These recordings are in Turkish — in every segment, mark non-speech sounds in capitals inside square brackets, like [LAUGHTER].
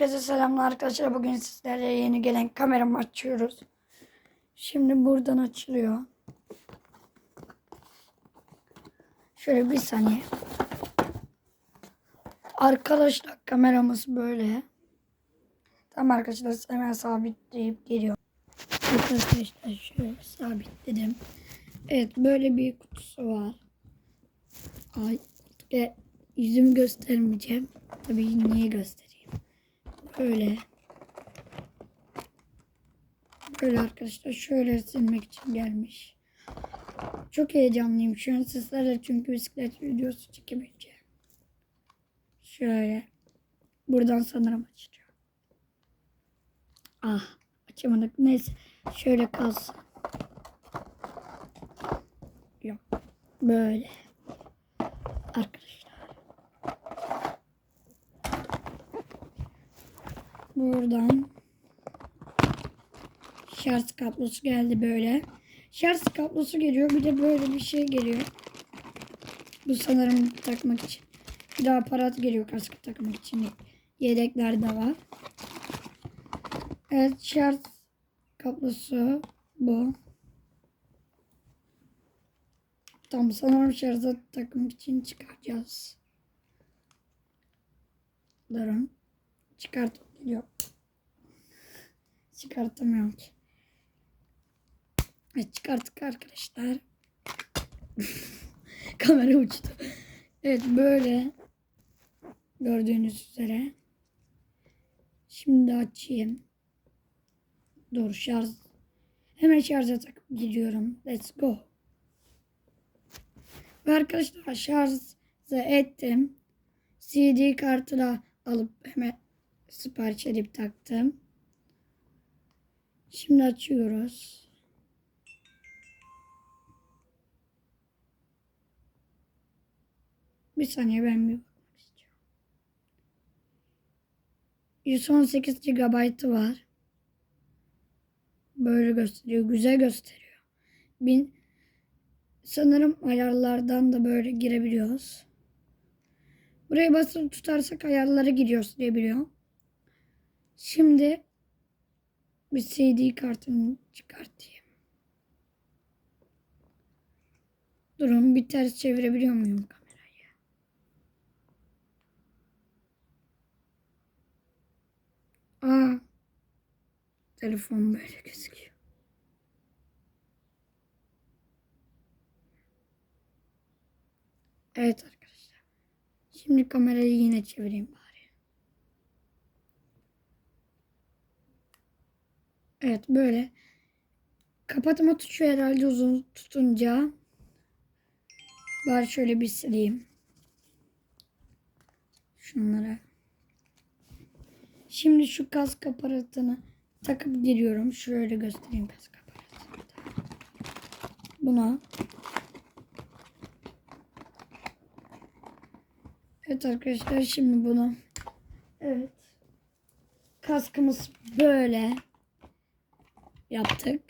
Herkese selamlar arkadaşlar. Bugün sizlerle yeni gelen kameramı açıyoruz. Şimdi buradan açılıyor. Şöyle bir saniye. Arkadaşlar kameramız böyle. Tamam arkadaşlar hemen sabitleyip geliyor. Arkadaşlar şöyle sabitledim. Evet böyle bir kutusu var. Ay, ve yüzümü göstermeyeceğim. Tabii niye göstereyim? Böyle. Böyle arkadaşlar şöyle silmek için gelmiş. Çok heyecanlıyım şu an sizlerle çünkü bisiklet videosu çekebileceğim. Şöyle. Buradan sanırım açacağım. Ah açamadık. Neyse şöyle kalsın. Yok. Böyle. Arkadaşlar. Buradan şarj kablosu geldi böyle. Şarj kablosu geliyor. Bir de böyle bir şey geliyor. Bu sanırım takmak için. Bir de aparat geliyor kaskı takmak için. Yedekler de var. Evet şarj kablosu bu. Tam sanırım şarja takmak için çıkaracağız. Durun. Çıkart geliyor. Çıkartamıyorum ki. Evet çıkarttık arkadaşlar. [LAUGHS] Kamera uçtu. Evet böyle gördüğünüz üzere. Şimdi açayım. Dur şarj. Hemen şarja takıp gidiyorum. Let's go. Ve arkadaşlar şarj ettim. CD kartına alıp hemen sipariş edip taktım. Şimdi açıyoruz. Bir saniye ben bir bakmak istiyorum. 118 GB var. Böyle gösteriyor. Güzel gösteriyor. Bin, sanırım ayarlardan da böyle girebiliyoruz. Buraya basılı tutarsak ayarlara giriyoruz diye biliyorum. Şimdi bir CD kartını çıkartayım. Durun bir ters çevirebiliyor muyum kamerayı? Aa. Telefon böyle gözüküyor. Evet arkadaşlar. Şimdi kamerayı yine çevireyim bari. Evet böyle. Kapatma tuşu herhalde uzun tutunca. Bari şöyle bir sileyim. Şunlara. Şimdi şu kask aparatını takıp giriyorum. Şöyle göstereyim kask aparatını. Buna. Evet arkadaşlar şimdi bunu. Evet. Kaskımız böyle yaptık.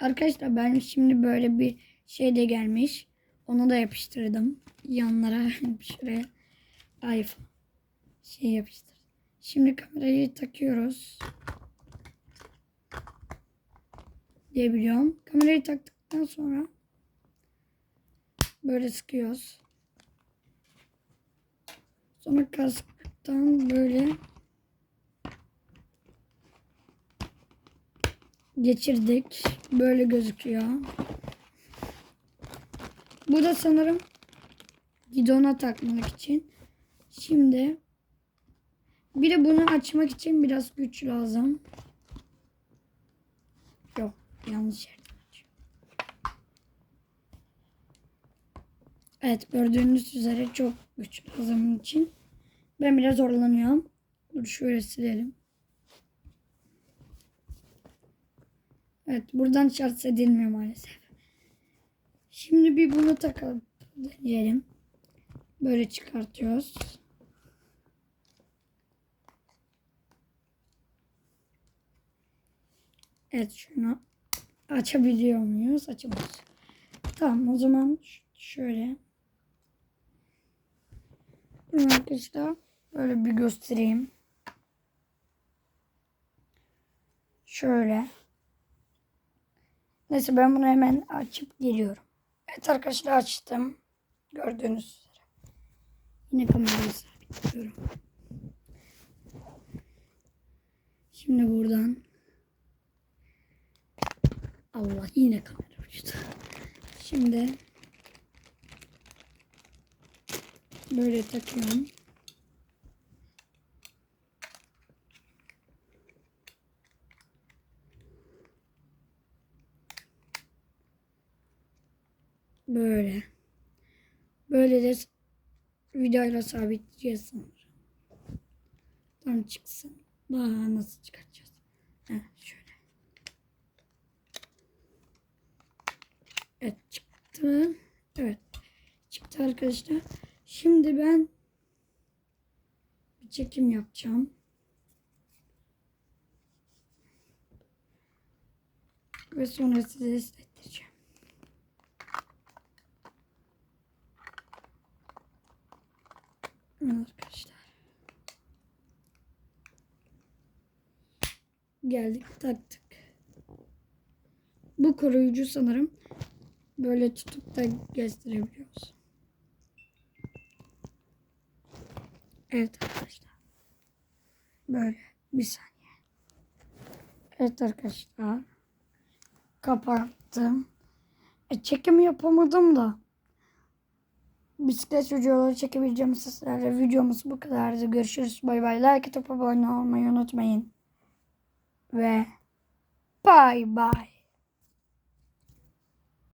Arkadaşlar ben şimdi böyle bir şey de gelmiş. Onu da yapıştırdım. Yanlara [LAUGHS] şuraya iPhone şey yapıştır. Şimdi kamerayı takıyoruz. Diye biliyorum. Kamerayı taktıktan sonra böyle sıkıyoruz. Sonra kasktan böyle geçirdik. Böyle gözüküyor. Bu da sanırım gidona takmak için. Şimdi bir de bunu açmak için biraz güç lazım. Yok yanlış açıyorum. Evet gördüğünüz üzere çok güç lazım için. Ben biraz zorlanıyorum. Dur şöyle silelim. Evet buradan şarj edilmiyor maalesef. Şimdi bir bunu takalım. Deneyelim. Böyle çıkartıyoruz. Evet şunu açabiliyor muyuz? Açamıyoruz. Tamam o zaman şöyle. Bunu arkadaşlar böyle bir göstereyim. Şöyle. Neyse ben bunu hemen açıp geliyorum. Evet arkadaşlar açtım. Gördüğünüz üzere. Yine kamerayı sabitliyorum. Şimdi buradan Allah yine kamera uçtu. Şimdi böyle takıyorum. Böyle. Böyle de videoyla sabitleyeceğiz sanırım. Tam çıksın. Daha nasıl çıkartacağız? Heh, şöyle. Evet çıktı. Evet. Çıktı arkadaşlar. Şimdi ben bir çekim yapacağım. Ve sonra size izlettireceğim. Arkadaşlar. Geldik taktık. Bu koruyucu sanırım böyle tutup da gezdirebiliyoruz. Evet arkadaşlar. Böyle bir saniye. Evet arkadaşlar. Kapattım. E, çekim yapamadım da. Bisiklet videoları çekebileceğim sizlerle. Videomuz bu kadardı. Görüşürüz. Bay bay. Like atıp abone olmayı unutmayın. Ve bay bay.